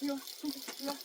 이리 와, 와.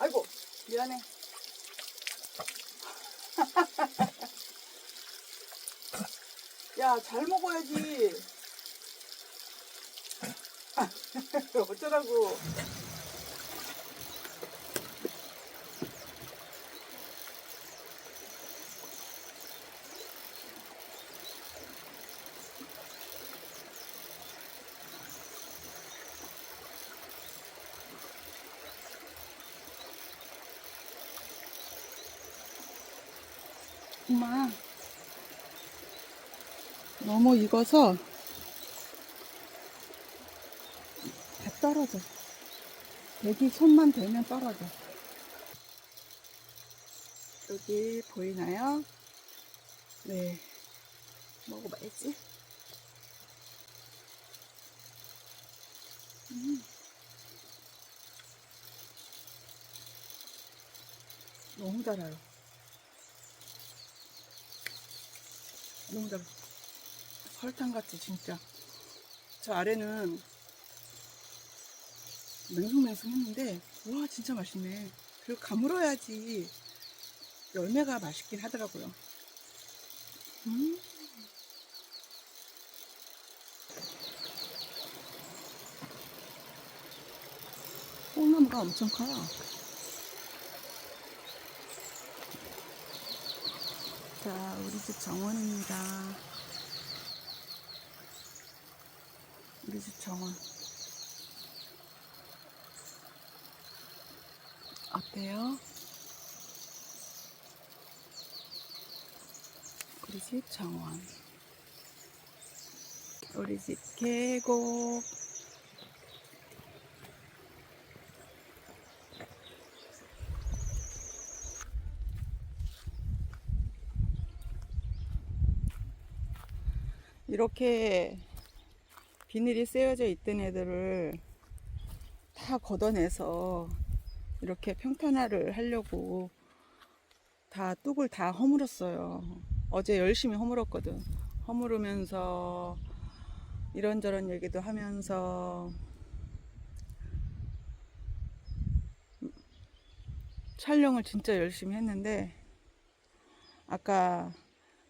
아이고, 미안해. 야, 잘 먹어야지. 어쩌라고. 엄마, 너무 익어서 다 떨어져. 여기 손만 대면 떨어져. 여기 보이나요? 네. 먹어봐야지. 음. 너무 달아요. 너무 달아. 설탕 같지, 진짜. 저 아래는 맹숭맹숭했는데, 와, 진짜 맛있네. 그리고 가물어야지 열매가 맛있긴 하더라고요. 음. 뽕나무가 엄청 커요. 자, 우리 집 정원입니다. 우리 집 정원. 어때요? 우리 집 정원. 우리 집 계곡. 이렇게 비닐이 쓰여져 있던 애들을 다 걷어내서 이렇게 평탄화를 하려고 다 뚝을 다 허물었어요. 어제 열심히 허물었거든. 허물으면서 이런저런 얘기도 하면서 촬영을 진짜 열심히 했는데 아까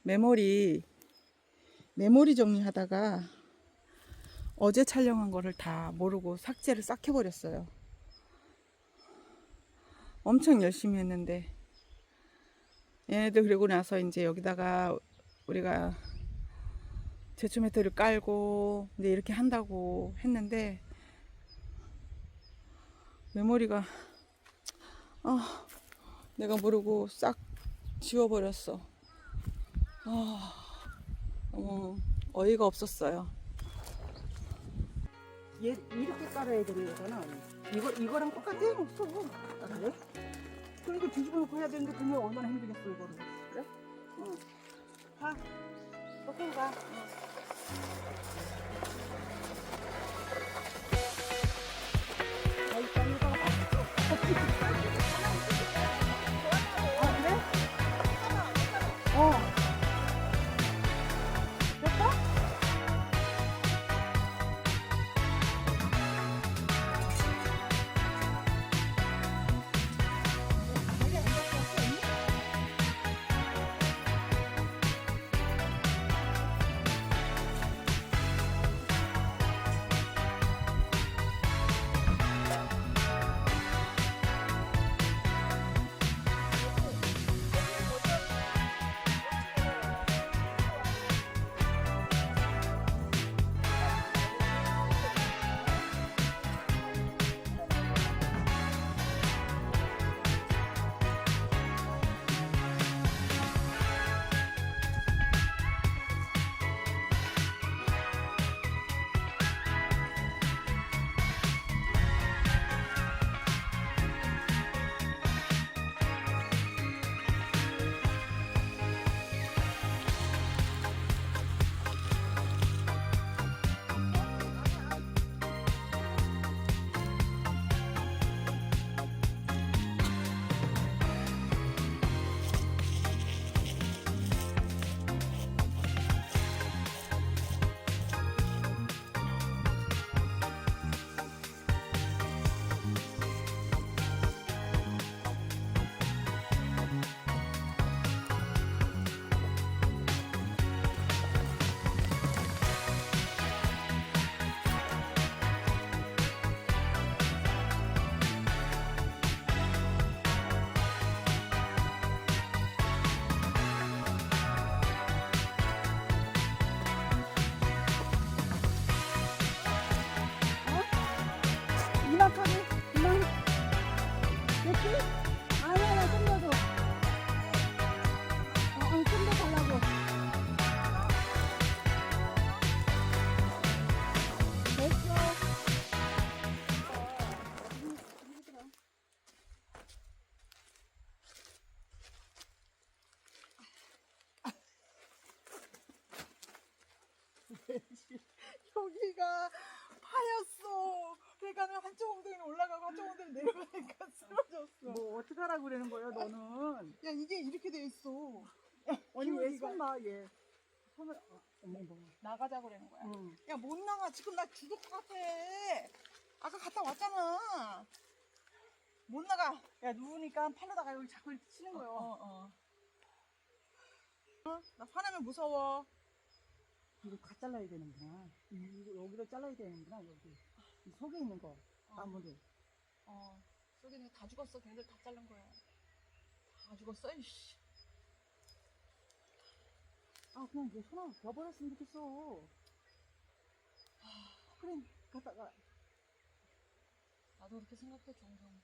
메모리 메모리 정리하다가 어제 촬영한 거를 다 모르고 삭제를 싹 해버렸어요. 엄청 열심히 했는데 얘네들 그리고 나서 이제 여기다가 우리가 제초 매트를 깔고 이제 이렇게 한다고 했는데 메모리가 아 내가 모르고 싹 지워버렸어. 아 너무 어이가 없었어요. 얘 이렇게 깔아야 되는 거잖아. 이거 이거랑 똑같아? 없어. 아, 그래? 그러니까 뒤집어 놓고 해야 되는데 그러면 얼마나 힘들겠어 이거를. 그래? 응. 가. 오케이 가. 응. Thank you. 뭐 어떡하라고 그러는 거야 너는 야 이게 이렇게 돼 있어. 아니 왜 기울기가. 손봐 얘 손을 어, 어머 어머 나가자고 그러는 거야. 응. 야 못 나가. 지금 나 죽을 것 같아. 아까 갔다 왔잖아. 못 나가. 야 누우니까 팔로다가 여기 자꾸 이렇게 치는 거예요 어, 어. 어? 나 화나면 무서워. 이거 다 잘라야 되는구나 이거 여기를 잘라야 되는구나 여기 이 속에 있는 거 나무를 어. 속에는 다 죽었어. 걔네들 다 자른 거야. 다 죽었어. 이씨. 아 그냥 이제 손을 넣어버렸으면 좋겠어 아, 그래 갔다가 나도 그렇게 생각해 종종.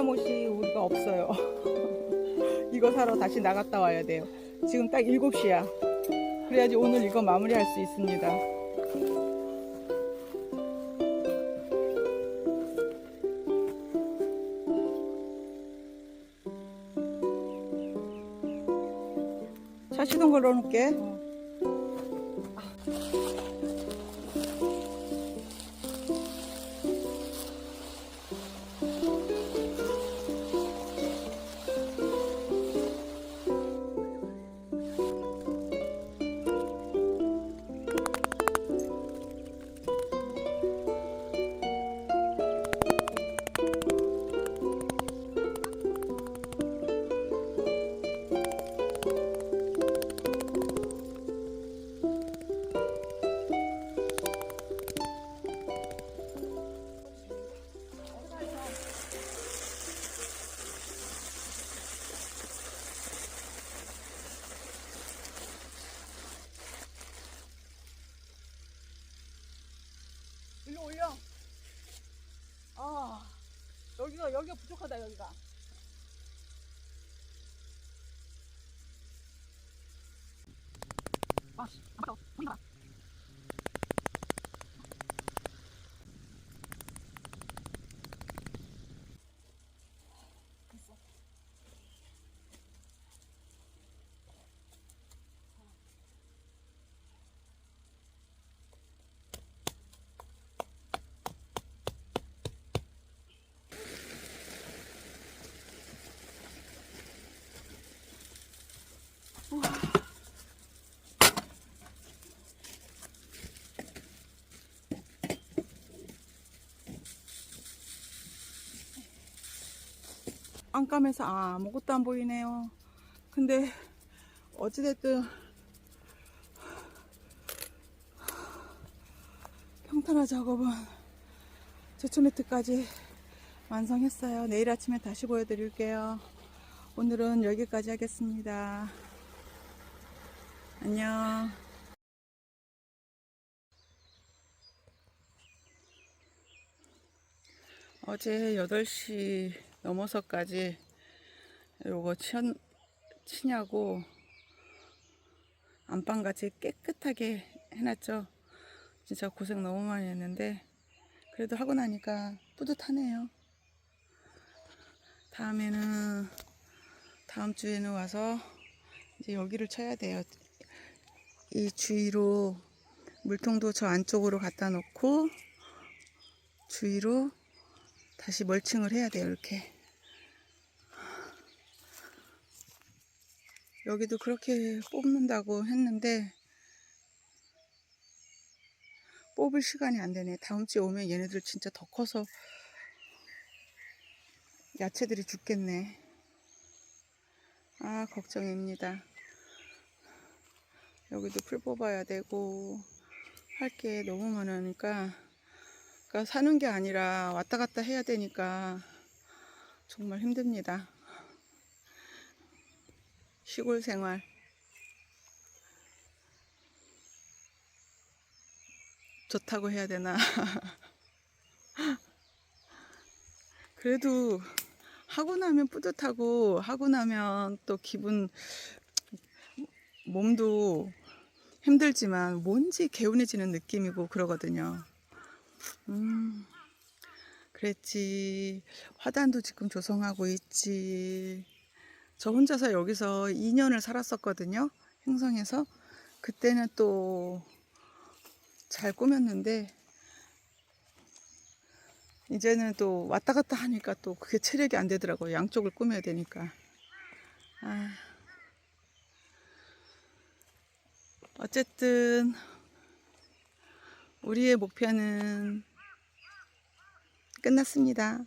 못이 우리가 없어요. 이거 사러 다시 나갔다 와야 돼요. 지금 딱 7시야. 그래야지 오늘 이거 마무리할 수 있습니다. 차 시동 걸어 놓을게. 여기가, 부족하다, 여기가. 안감에서 아무것도 안 보이네요. 근데 어찌됐든 평탄화 작업은 제초 매트까지 완성했어요. 내일 아침에 다시 보여드릴게요. 오늘은 여기까지 하겠습니다. 안녕. 어제 8시 넘어서까지 요거 치, 치냐고 안방같이 깨끗하게 해놨죠. 진짜 고생 너무 많이 했는데 그래도 하고 나니까 뿌듯하네요. 다음에는 다음 주에는 와서 이제 여기를 쳐야 돼요. 이 주위로 물통도 저 안쪽으로 갖다 놓고 주위로 다시 멀칭을 해야 돼요. 이렇게. 여기도 그렇게 뽑는다고 했는데 뽑을 시간이 안 되네. 다음 주에 오면 얘네들 진짜 더 커서 야채들이 죽겠네. 아, 걱정입니다. 여기도 풀 뽑아야 되고 할 게 너무 많으니까 그러니까 사는 게 아니라 왔다 갔다 해야 되니까 정말 힘듭니다. 시골 생활. 좋다고 해야 되나? 그래도 하고 나면 뿌듯하고 하고 나면 또 기분 몸도 힘들지만 뭔지 개운해지는 느낌이고 그러거든요. 음, 그랬지. 화단도 지금 조성하고 있지. 저 혼자서 여기서 2년을 살았었거든요. 행성에서. 그때는 또 잘 꾸몄는데 이제는 또 왔다 갔다 하니까 또 그게 체력이 안 되더라고요. 양쪽을 꾸며야 되니까. 아. 어쨌든 우리의 목표는 끝났습니다.